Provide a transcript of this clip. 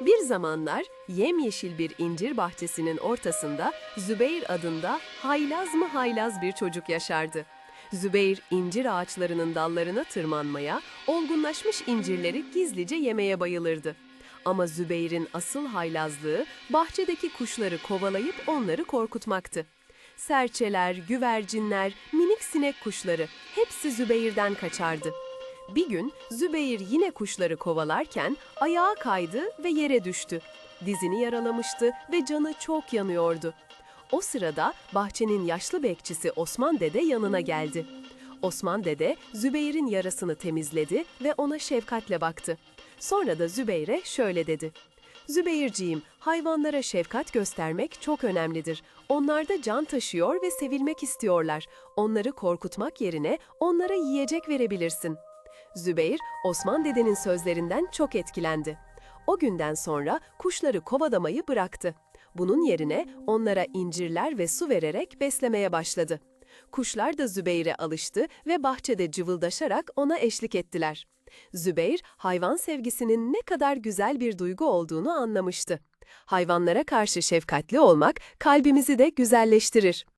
Bir zamanlar yemyeşil bir incir bahçesinin ortasında Zübeyir adında haylaz mı haylaz bir çocuk yaşardı. Zübeyir incir ağaçlarının dallarına tırmanmaya, olgunlaşmış incirleri gizlice yemeye bayılırdı. Ama Zübeyir'in asıl haylazlığı bahçedeki kuşları kovalayıp onları korkutmaktı. Serçeler, güvercinler, minik sinek kuşları hepsi Zübeyir'den kaçardı. Bir gün Zübeyir yine kuşları kovalarken ayağa kaydı ve yere düştü. Dizini yaralamıştı ve canı çok yanıyordu. O sırada bahçenin yaşlı bekçisi Osman Dede yanına geldi. Osman Dede Zübeyir'in yarasını temizledi ve ona şefkatle baktı. Sonra da Zübeyir'e şöyle dedi. Zübeyirciğim, hayvanlara şefkat göstermek çok önemlidir. Onlar da can taşıyor ve sevilmek istiyorlar. Onları korkutmak yerine onlara yiyecek verebilirsin. Zübeyir, Osman dedenin sözlerinden çok etkilendi. O günden sonra kuşları kovalamayı bıraktı. Bunun yerine onlara incirler ve su vererek beslemeye başladı. Kuşlar da Zübeyir'e alıştı ve bahçede cıvıldaşarak ona eşlik ettiler. Zübeyir, hayvan sevgisinin ne kadar güzel bir duygu olduğunu anlamıştı. Hayvanlara karşı şefkatli olmak kalbimizi de güzelleştirir.